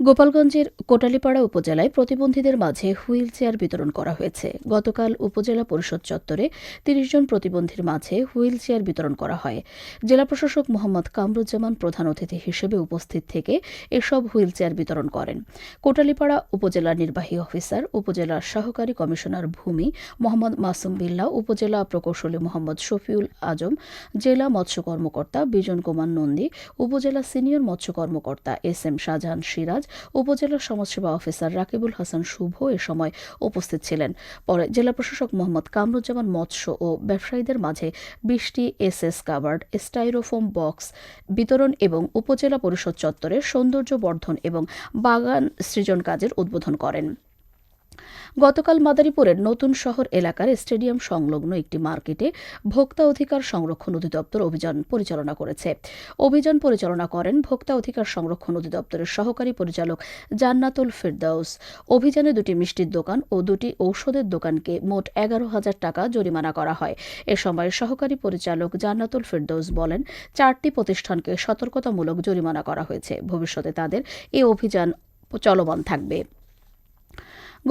গোপালগঞ্জের কোটালীপাড়া উপজেলায় প্রতিবন্ধীদের মাঝে হুইল চেয়ার বিতরণ করা হয়েছে। গতকাল উপজেলা পরিষদ চত্বরে তিরিশ জন প্রতিবন্ধীর মাঝে হুইল চেয়ার বিতরণ করা হয়। জেলা প্রশাসক মোহাম্মদ কামরুজ্জামান প্রধান অতিথি হিসেবে উপস্থিত থেকে এসব হুইল চেয়ার বিতরণ করেন। কোটালীপাড়া উপজেলা নির্বাহী অফিসার উপজেলার সহকারী কমিশনার ভূমি মোহাম্মদ মাসুম বিল্লাহ উপজেলা প্রকৌশলী মোহাম্মদ শফিউল আজম, জেলা মৎস্য কর্মকর্তা বিজন কুমার নন্দী, উপজেলা সিনিয়র মৎস্য কর্মকর্তা এস এম শাহজাহান সিরাজ উপজেলা সমাজসেবা অফিসার রাকিবুল হাসান শুভ এ সময় উপস্থিত ছিলেন। পরে জেলা প্রশাসক মোহাম্মদ কামরুজ্জামান মৎস্য ও ব্যবসায়ীদের মাঝে বিশটি S S covered styrofoam box বিতরণ এবং উপজেলা পরিষদ চত্বরে সৌন্দর্য বর্ধন এবং বাগান সৃজন কাজের উদ্বোধন করেন। গতকাল মাদারীপুরের নতুন শহর এলাকার স্টেডিয়াম সংলগ্ন একটি মার্কেটে ভোক্তা অধিকার সংরক্ষণ অধিদপ্তর অভিযান পরিচালনা করেছে। অভিযান পরিচালনা করেন ভোক্তা অধিকার সংরক্ষণ অধিদপ্তরের সহকারী পরিচালক জান্নাতুল ফেরদাউস। অভিযানে দুটি মিষ্টির দোকান ও দুটি ঔষধের দোকানকে মোট এগারো হাজার টাকা জরিমানা করা হয়। এ সময় সহকারী পরিচালক জান্নাতুল ফেরদৌস বলেন, চারটি প্রতিষ্ঠানকে সতর্কতামূলক জরিমানা করা হয়েছে। ভবিষ্যতে তাদের এ অভিযান চলমান থাকবে।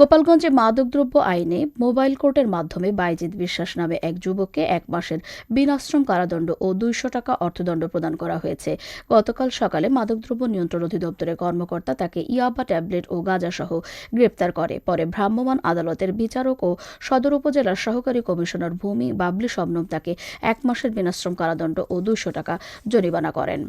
গোপালগঞ্জে মাদকদ্রব্য আইনে মোবাইল কোর্টের মাধ্যমে বাইজিৎ বিশ্বাস নামে এক যুবককে এক মাসের বিনাশ্রম কারাদণ্ড ও দুইশো টাকা অর্থদণ্ড প্রদান করা হয়েছে। গতকাল সকালে মাদকদ্রব্য নিয়ন্ত্রণ অধিদপ্তরের কর্মকর্তা তাকে ইয়াবা ট্যাবলেট ও গাঁজাসহ গ্রেপ্তার করে। পরে ভ্রাম্যমাণ আদালতের বিচারক ও সদর উপজেলার সহকারী কমিশনার ভূমি বাবলি শবনম তাকে এক মাসের বিনাশ্রম কারাদণ্ড ও দুইশো টাকা জরিমানা করেন।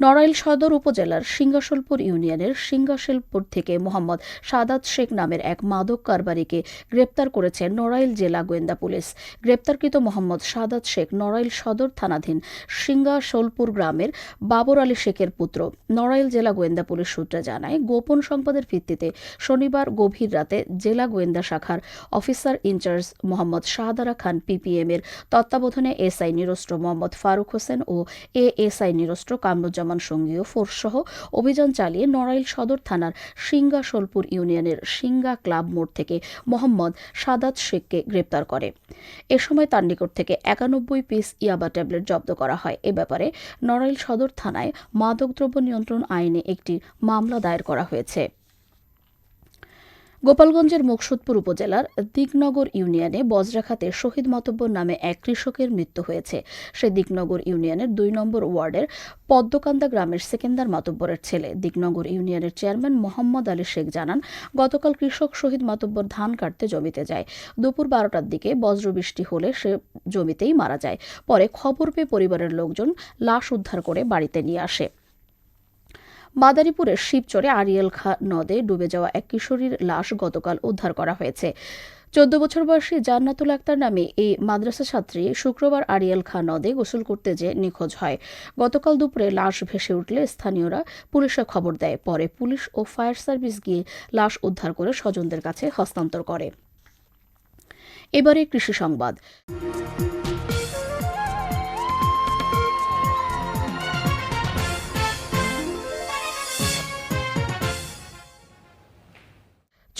নড়াইল সদর উপজেলার সিংহাসলপুর ইউনিয়নের সিংহাসলপুর থেকে মোহাম্মদ সাদাত শেখ নামের এক মাদক কারবারিকে গ্রেপ্তার করেছে নড়াইল জেলা গোয়েন্দা পুলিশ। গ্রেপ্তারকৃত মোহাম্মদ সাদাত শেখ নড়াইল সদর থানাধীন সিংহাসলপুর গ্রামের বাবর আলী শেখের পুত্র। নড়াইল জেলা গোয়েন্দা পুলিশ সূত্রে জানায়, গোপন সংবাদের ভিত্তিতে শনিবার গভীর রাতে জেলা গোয়েন্দা শাখার officer in-charge Mohammad Shahdara Khan PPM এর তত্ত্বাবধানে এসআই নিরস্ত্র মোহাম্মদ ফারুক হোসেন ও এ এসআই নিরস্ত্র কামরুজ্জামান সঙ্গীয় ফোর্সসহ অভিযান চালিয়ে নড়াইল সদর থানার সিঙ্গা সোলপুর ইউনিয়নের সিঙ্গা ক্লাব মোড় থেকে মোহাম্মদ সাদাত শেখকে গ্রেপ্তার করে। এ সময় তার নিকট থেকে একানব্বই পিস ইয়াবা ট্যাবলেট জব্দ করা হয়। এ ব্যাপারে নড়াইল সদর থানায় মাদকদ্রব্য নিয়ন্ত্রণ আইনে একটি মামলা দায়ের করা হয়েছে। গোপালগঞ্জের মুকসুদপুর উপজেলার দিকনগর ইউনিয়নে বজ্রাখাতে শহীদ মাতব্বর নামে এক কৃষকের মৃত্যু হয়েছে। সে দিকনগর ইউনিয়নের দুই নম্বর ওয়ার্ডের পদ্মকান্দা গ্রামের সেকেন্দার মাতব্বরের ছেলে। দিকনগর ইউনিয়নের চেয়ারম্যান মোহাম্মদ আলী শেখ জানান, গতকাল কৃষক শহীদ মাতব্বর ধান কাটতে জমিতে যায়। দুপুর বারোটার দিকে বজ্রবৃষ্টি হলে সে জমিতেই মারা যায়। পরে খবর পেয়ে পরিবারের লোকজন লাশ উদ্ধার করে বাড়িতে নিয়ে আসে। মাদারীপুরের শিবচরে আরিয়েল খা নদে ডুবে যাওয়া এক কিশোরীর লাশ গতকাল উদ্ধার করা হয়েছে। চোদ্দ বছর বয়সী জান্নাতুল আক্তার নামে এই মাদ্রাসা ছাত্রী শুক্রবার আরিয়াল খা নদে গোসল করতে যেয়ে নিখোঁজ হয়। গতকাল দুপুরে লাশ ভেসে উঠলে স্থানীয়রা পুলিশে খবর দেয়। পরে পুলিশ ও ফায়ার সার্ভিস গিয়ে লাশ উদ্ধার করে স্বজনদের কাছে হস্তান্তর করে। এবারে কৃষি সংবাদ।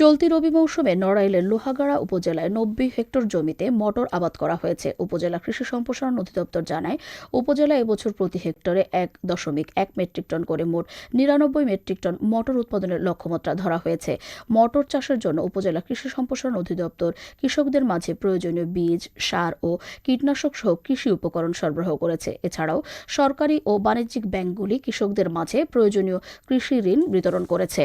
চলতি রবি মৌসুমে নড়াইলের লোহাগাড়া উপজেলায় নব্বই হেক্টর জমিতে মটর আবাদ করা হয়েছে। উপজেলা কৃষি সম্প্রসারণ অধিদপ্তর জানায় উপজেলায় এবছর প্রতি হেক্টরে এক দশমিক এক মেট্রিক টন করে মোট নিরানব্বই মেট্রিক টন মটর উৎপাদনের লক্ষ্যমাত্রা ধরা হয়েছে। মটর চাষের জন্য উপজেলা কৃষি সম্প্রসারণ অধিদপ্তর কৃষকদের মাঝে প্রয়োজনীয় বীজ, সার ও কীটনাশক সহ কৃষি উপকরণ সরবরাহ করেছে। এছাড়াও সরকারি ও বাণিজ্যিক ব্যাংকগুলি কৃষকদের মাঝে প্রয়োজনীয় কৃষি ঋণ বিতরণ করেছে।